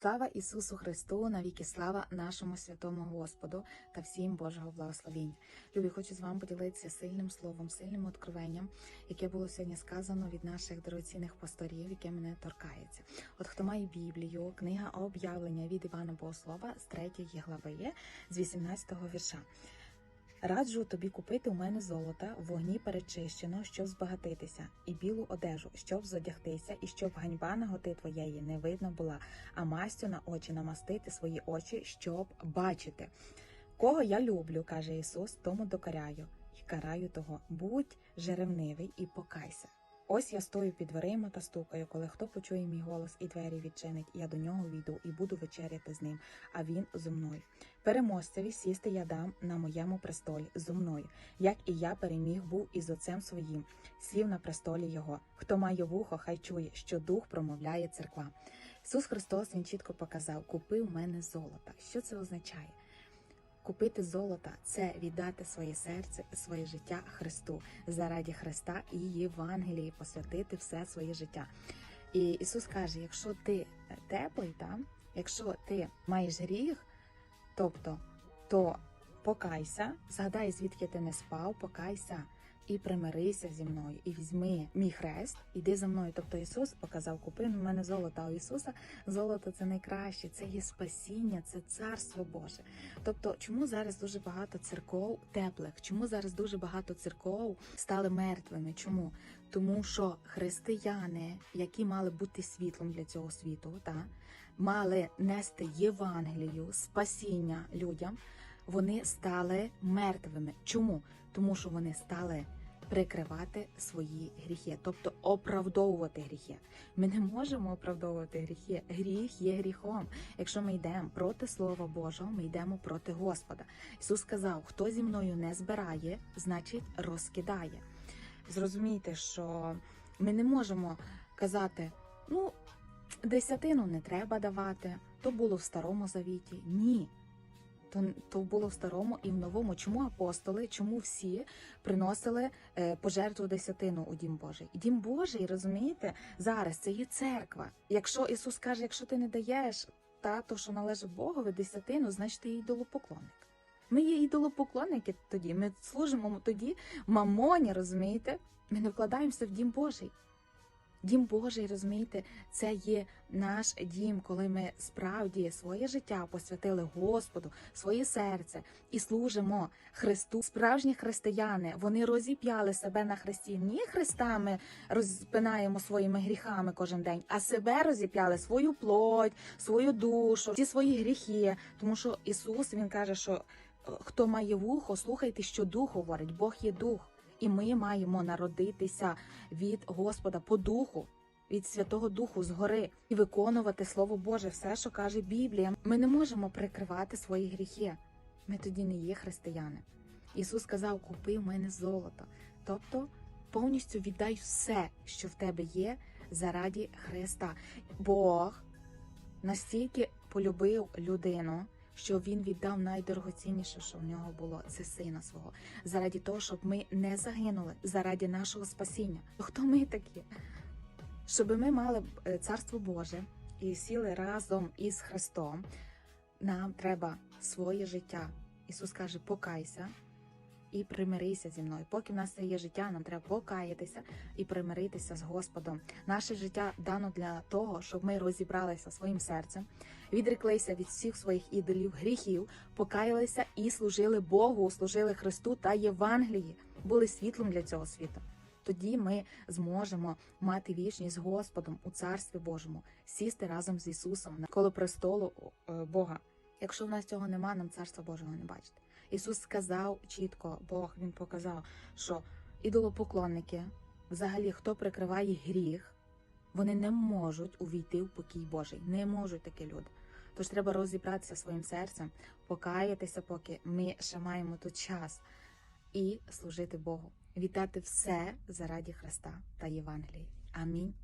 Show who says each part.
Speaker 1: Слава Ісусу Христу, навіки слава нашому святому Господу та всім Божого благословіння. Любі, хочу з вами поділитися сильним словом, сильним откровенням, яке було сьогодні сказано від наших дорогоцінних пасторів, яке мене торкається. От хто має Біблію, книга об'явлення від Івана Богослова з 3 глави, з 18 вірша. Раджу тобі купити у мене золота, вогні перечищено, щоб збагатитися, і білу одежу, щоб зодягтися, і щоб ганьба наготи твоєї не видно була, а мастю на очі намастити свої очі, щоб бачити. Кого я люблю, каже Ісус, тому докаряю і караю того. Будь жеревнивий і покайся. Ось я стою під дверима та стукаю, коли хто почує мій голос і двері відчинить, я до нього війду і буду вечеряти з ним, а він зо мною. Переможцеві сісти я дам на моєму престолі зо мною, як і я переміг був із отцем своїм, сів на престолі його. Хто має вухо, хай чує, що дух промовляє церква. Ісус Христос він чітко показав: купи у мене золота. Що це означає? Купити золото це віддати своє серце, своє життя Христу заради Христа і Євангелії, посвятити все своє життя. І Ісус каже: якщо ти теплий, та, якщо ти маєш гріх, тобто то покайся, згадай, звідки ти не спав, покайся і примирися зі мною, і візьми мій хрест, іди за мною. Тобто Ісус показав, купи в мене золото. А у Ісуса золото це найкраще, це є спасіння, це царство Боже. Тобто, чому зараз дуже багато церков теплих? Чому зараз дуже багато церков стали мертвими? Чому? Тому що християни, які мали бути світлом для цього світу, та мали нести Євангелію, спасіння людям, вони стали мертвими. Чому? Тому що вони стали прикривати свої гріхи, тобто оправдовувати гріхи. Ми не можемо оправдовувати гріхи. Гріх є гріхом. Якщо ми йдемо проти Слова Божого, ми йдемо проти Господа. Ісус сказав: хто зі мною не збирає, значить розкидає. Зрозумійте, що ми не можемо казати, ну, десятину не треба давати, то було в старому завіті. Ні. То, то було в старому і в новому. Чому апостоли, чому всі приносили е, пожертву десятину у Дім Божий? Дім Божий, розумієте, зараз це є церква. Якщо Ісус каже, якщо ти не даєш та, то, що належить Богові, десятину, значить ти ідолопоклонник. Ми є ідолопоклонники тоді. Ми служимо тоді мамоні, розумієте? Ми не вкладаємося в Дім Божий. Дім Божий, розумієте, це є наш дім, коли ми справді своє життя посвятили Господу, своє серце і служимо Христу. Справжні християни вони розіп'яли себе на хресті. Не Христа ми розпинаємо своїми гріхами кожен день, а себе розіп'яли свою плоть, свою душу, всі свої гріхи. Тому що Ісус Він каже, що е, хто має вухо, слухайте, що дух говорить. Бог є дух. І ми маємо народитися від Господа по духу, від Святого Духу згори і виконувати Слово Боже, все, що каже Біблія. Ми не можемо прикривати свої гріхи. Ми тоді не є християни. Ісус сказав: Купи в мене золото. Тобто повністю віддай все, що в тебе є, заради Христа. Бог настільки полюбив людину що він віддав найдорогоцінніше, що в нього було, це сина свого, заради того, щоб ми не загинули, заради нашого спасіння. Хто ми такі? Щоб ми мали е, царство Боже і сіли разом із Христом, нам треба своє життя. Ісус каже: покайся і примирися зі мною. Поки в нас є життя, нам треба покаятися і примиритися з Господом. Наше життя дано для того, щоб ми розібралися своїм серцем, відреклися від всіх своїх ідолів, гріхів, покаялися і служили Богу, служили Христу та Євангелії, були світлом для цього світу. Тоді ми зможемо мати вічність з Господом у Царстві Божому, сісти разом з Ісусом коло престолу е, Бога. Якщо в нас цього нема, нам царства Божого не бачити. Ісус сказав чітко, Бог Він показав, що ідолопоклонники, взагалі, хто прикриває гріх, вони не можуть увійти в покій Божий. Не можуть такі люди. Тож треба розібратися своїм серцем, покаятися, поки ми ще маємо тут час, і служити Богу, вітати все заради Христа та Євангелії. Амінь.